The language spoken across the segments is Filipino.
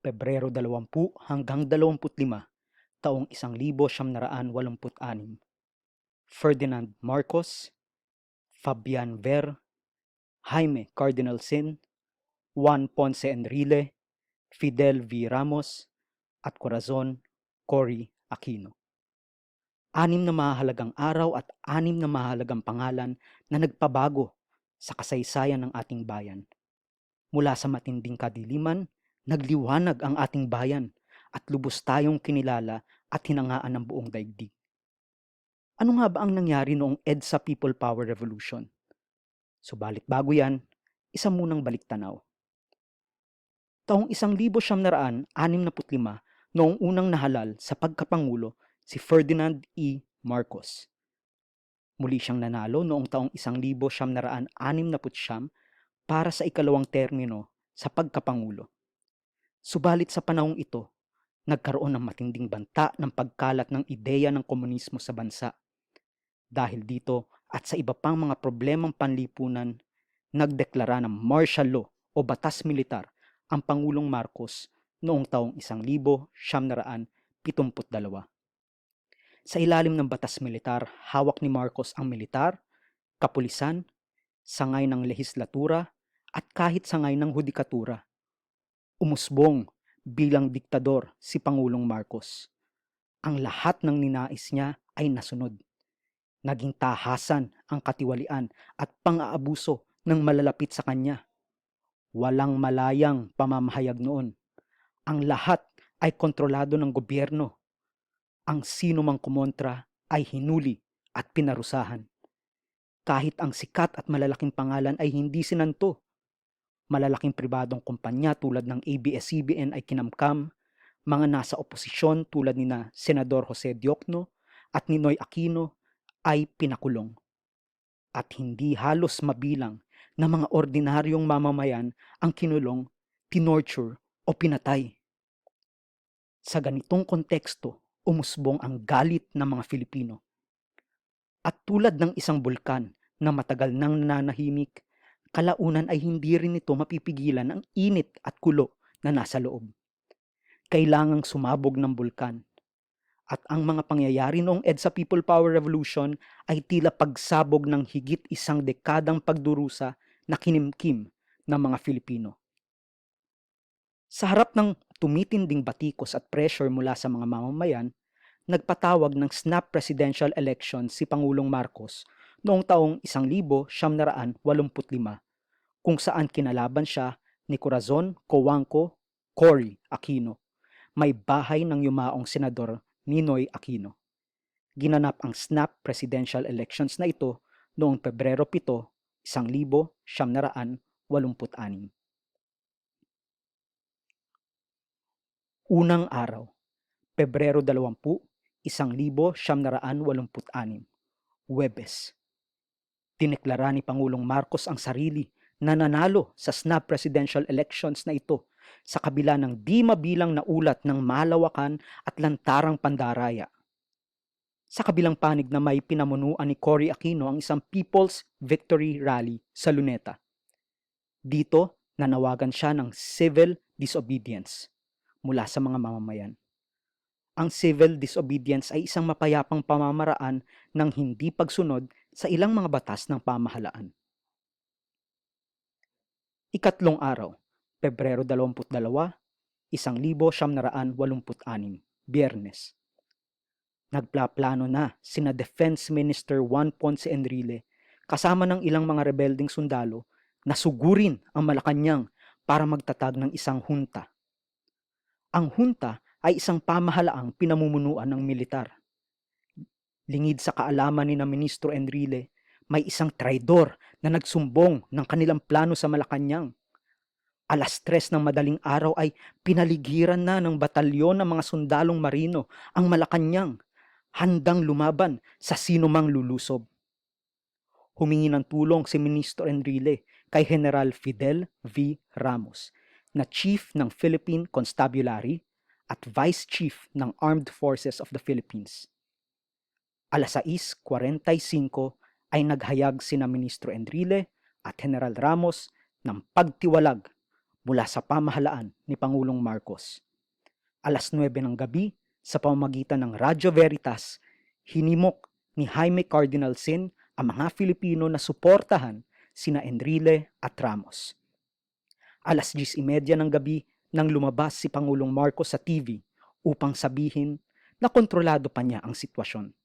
Pebrero 20 hanggang 25, taong 1986. Ferdinand Marcos, Fabian Ver, Jaime Cardinal Sin, Juan Ponce Enrile, Fidel V. Ramos, at Corazon Cory Aquino. Anim na mahalagang araw at anim na mahalagang pangalan na nagpabago sa kasaysayan ng ating bayan. Mula sa matinding kadiliman, nagliwanag ang ating bayan at lubos tayong kinilala at hinangaan ng buong daigdig. Ano nga ba ang nangyari noong EDSA People Power Revolution? Subalit bago yan, isa munang baliktanaw. Taong 1965 noong unang nahalal sa pagkapangulo si Ferdinand E. Marcos. Muli siyang nanalo noong taong 1969 para sa ikalawang termino sa pagkapangulo. Subalit sa panahong ito, nagkaroon ng matinding banta ng pagkalat ng ideya ng komunismo sa bansa. Dahil dito at sa iba pang mga problemang panlipunan, nagdeklara ng martial law o batas militar ang Pangulong Marcos noong taong 1972. Sa ilalim ng batas militar, hawak ni Marcos ang militar, kapulisan, sangay ng lehislatura at kahit sangay ng hudikatura. Umusbong bilang diktador si Pangulong Marcos. Ang lahat ng ninais niya ay nasunod. Naging tahasan ang katiwalian at pang-aabuso ng malalapit sa kanya. Walang malayang pamamahayag noon. Ang lahat ay kontrolado ng gobyerno. Ang sino mang kumontra ay hinuli at pinarusahan. Kahit ang sikat at malalaking pangalan ay hindi sinanto. Malalaking pribadong kumpanya tulad ng ABS-CBN ay kinamkam, mga nasa oposisyon tulad ni na Senador Jose Diokno at ni Noy Aquino ay pinakulong. At hindi halos mabilang na mga ordinaryong mamamayan ang kinulong, tinorture o pinatay. Sa ganitong konteksto, umusbong ang galit ng mga Filipino. At tulad ng isang bulkan na matagal nang nananahimik, kalaunan ay hindi rin ito mapipigilan ang init at kulo na nasa loob. Kailangang sumabog ng bulkan. At ang mga pangyayari noong EDSA People Power Revolution ay tila pagsabog ng higit isang dekadang pagdurusa na kinimkim ng mga Filipino. Sa harap ng tumitinding batikos at pressure mula sa mga mamamayan, nagpatawag ng snap presidential election si Pangulong Marcos noong taong 1985 kung saan kinalaban siya ni Corazon Cojuangco Cory Aquino, may bahay ng yumaong senador Ninoy Aquino. Ginanap ang snap presidential elections na ito noong Pebrero 7, 1986. Unang araw, Pebrero 20, 1986, Webes. Tineklara ni Pangulong Marcos ang sarili na nanalo sa snap presidential elections na ito sa kabila ng di mabilang na ulat ng malawakan at lantarang pandaraya. Sa kabilang panig na may pinamunuan ni Cory Aquino ang isang People's Victory Rally sa Luneta. Dito, nanawagan siya ng civil disobedience mula sa mga mamamayan. Ang civil disobedience ay isang mapayapang pamamaraan ng hindi pagsunod sa ilang mga batas ng pamahalaan. Ikatlong araw, Pebrero 22, 1986, Biyernes. Nagplaplano na sina Defense Minister Juan Ponce Enrile kasama ng ilang mga rebelding sundalo na sugurin ang Malacanang para magtatag ng isang hunta ang hunta ay isang pamahalaang pinamumunuan ng militar. Lingid sa kaalaman ni na Ministro Enrile, may isang traidor na nagsumbong ng kanilang plano sa Malacanang. Alas tres ng madaling araw ay pinaligiran na ng batalyon ng mga sundalong marino ang Malacanang, handang lumaban sa sinumang lulusob. Humingi ng tulong si Ministro Enrile kay General Fidel V. Ramos na Chief ng Philippine Constabulary at Vice Chief ng Armed Forces of the Philippines. Alas 6.45 ay naghayag sina Ministro Enrile at General Ramos ng pagtiwalag mula sa pamahalaan ni Pangulong Marcos. Alas 9 ng gabi, sa pamamagitan ng Radyo Veritas, hinimok ni Jaime Cardinal Sin ang mga Filipino na suportahan sina Enrile at Ramos. Alas 10.30 ng gabi nang lumabas si Pangulong Marcos sa TV upang sabihin na kontrolado pa niya ang sitwasyon.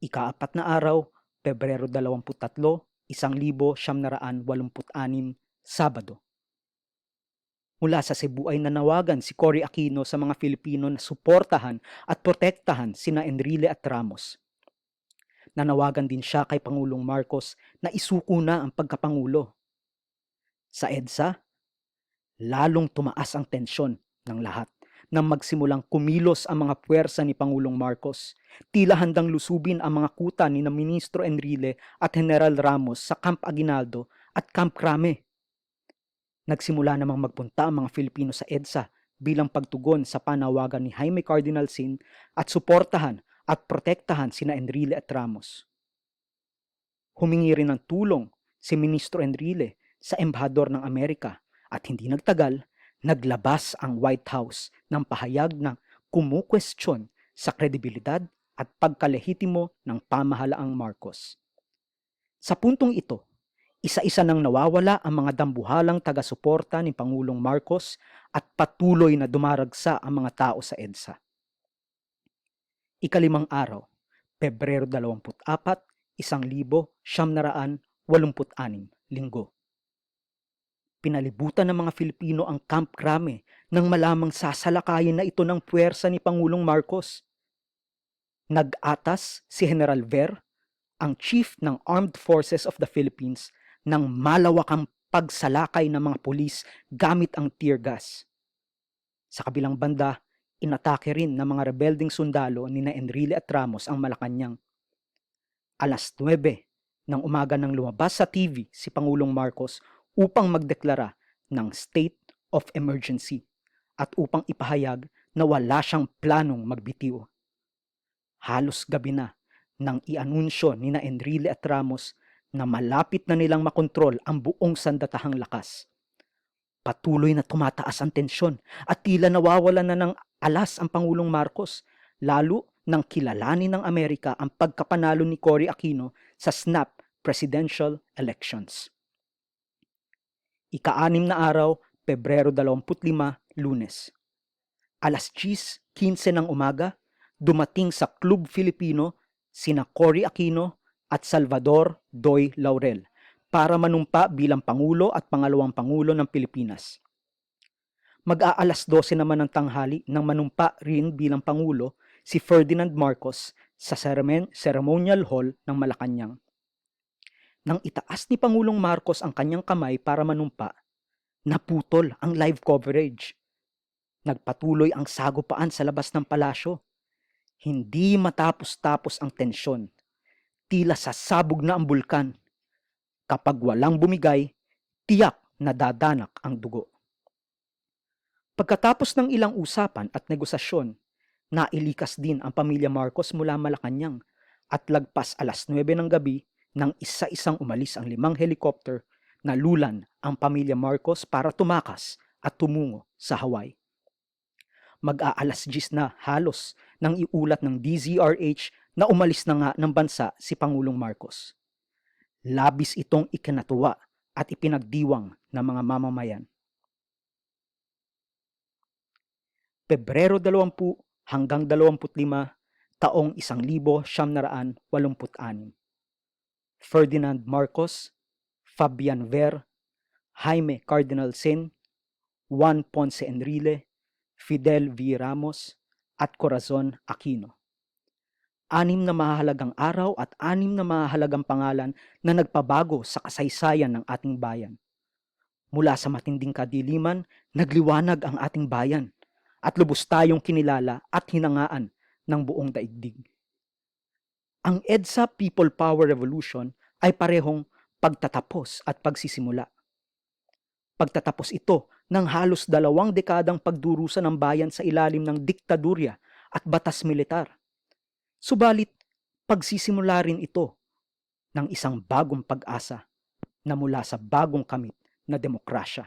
Ikaapat na araw, Pebrero 23, 1986, Sabado. Mula sa Cebu ay nanawagan si Cory Aquino sa mga Filipino na suportahan at protektahan sina Enrile at Ramos. Nanawagan din siya kay Pangulong Marcos na isuko na ang pagkapangulo. Sa EDSA, lalong tumaas ang tensyon ng lahat nang magsimulang kumilos ang mga puwersa ni Pangulong Marcos. Tila handang lusubin ang mga kuta ni na Ministro Enrile at General Ramos sa Camp Aguinaldo at Camp Crame. Nagsimula namang magpunta ang mga Filipino sa EDSA bilang pagtugon sa panawagan ni Jaime Cardinal Sin at suportahan at protektahan sina Enrile at Ramos. Humingi rin ng tulong si Ministro Enrile sa Embahador ng Amerika at hindi nagtagal, naglabas ang White House ng pahayag na kumukwestiyon sa kredibilidad at pagkalehitimo ng pamahalaang Marcos. Sa puntong ito, isa-isa nang nawawala ang mga dambuhalang taga-suporta ni Pangulong Marcos at patuloy na dumaragsa ang mga tao sa EDSA. Ikalimang araw, Pebrero 24, 1986, Linggo. Pinalibutan ng mga Filipino ang Camp Crame nang malamang sasalakayin na ito ng puwersa ni Pangulong Marcos. Nag-atas si General Ver, ang chief ng Armed Forces of the Philippines, ng malawakang pagsalakay ng mga pulis gamit ang tear gas. Sa kabilang banda, inatake rin ng mga rebelding sundalo ni na Enrile at Ramos ang Malacanang. Alas 9 ng umaga nang lumabas sa TV si Pangulong Marcos upang magdeklara ng state of emergency at upang ipahayag na wala siyang planong magbitiw. Halos gabi na nang ianunsyo ni na Enrile at Ramos na malapit na nilang makontrol ang buong sandatahang lakas. Patuloy na tumataas ang tensyon at tila nawawala na ng alas ang Pangulong Marcos, lalo nang kilalanin ng Amerika ang pagkapanalo ni Cory Aquino sa snap presidential elections. Ika-anim na araw, Pebrero 25, Lunes. Alas 10.15 ng umaga, dumating sa Club Filipino sina Cory Aquino at Salvador Doy Laurel para manumpa bilang Pangulo at Pangalawang Pangulo ng Pilipinas. Mag-aalas 12 naman ng tanghali nang manumpa rin bilang Pangulo si Ferdinand Marcos sa Ceremonial Hall ng Malacanang. Nang itaas ni Pangulong Marcos ang kanyang kamay para manumpa, naputol ang live coverage. Nagpatuloy ang sagupaan sa labas ng palasyo. Hindi matapos-tapos ang tensyon. Tila sasabog na ang bulkan. Kapag walang bumigay, tiyak na dadanak ang dugo. Pagkatapos ng ilang usapan at negosasyon, nailikas din ang pamilya Marcos mula Malacanang at lagpas alas 9 ng gabi nang isa-isang umalis ang limang helicopter na lulan ang pamilya Marcos para tumakas at tumungo sa Hawaii. Mag-aalas 10 na halos nang iulat ng DZRH na umalis na nga ng bansa si Pangulong Marcos. Labis itong ikinatuwa at ipinagdiwang ng mga mamamayan. Pebrero 20 hanggang 25 taong 1986. Ferdinand Marcos, Fabian Ver, Jaime Cardinal Sin, Juan Ponce Enrile, Fidel V. Ramos, at Corazon Aquino. Anim na mahalagang araw at anim na mahalagang pangalan na nagpabago sa kasaysayan ng ating bayan. Mula sa matinding kadiliman, nagliwanag ang ating bayan at lubos tayong kinilala at hinangaan ng buong daigdig. Ang EDSA People Power Revolution ay parehong pagtatapos at pagsisimula. Pagtatapos ito ng halos dalawang dekadang pagdurusa ng bayan sa ilalim ng diktadurya at batas militar. Subalit, pagsisimula rin ito ng isang bagong pag-asa na mula sa bagong kamit na demokrasya.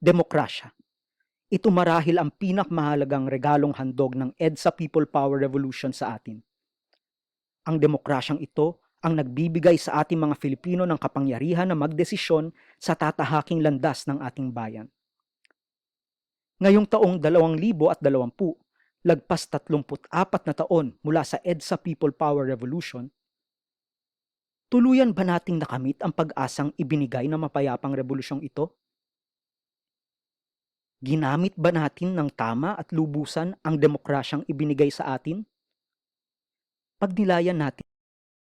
Demokrasya. Ito marahil ang pinakmahalagang regalong handog ng EDSA People Power Revolution sa atin. Ang demokrasyang ito ang nagbibigay sa ating mga Filipino ng kapangyarihan na magdesisyon sa tatahaking landas ng ating bayan. Ngayong taong 2020, lagpas 34 na taon mula sa EDSA People Power Revolution, tuluyan ba nating nakamit ang pag-asang ibinigay ng mapayapang revolusyong ito? Ginamit ba natin ng tama at lubusan ang demokrasyang ibinigay sa atin? Pagnilayan natin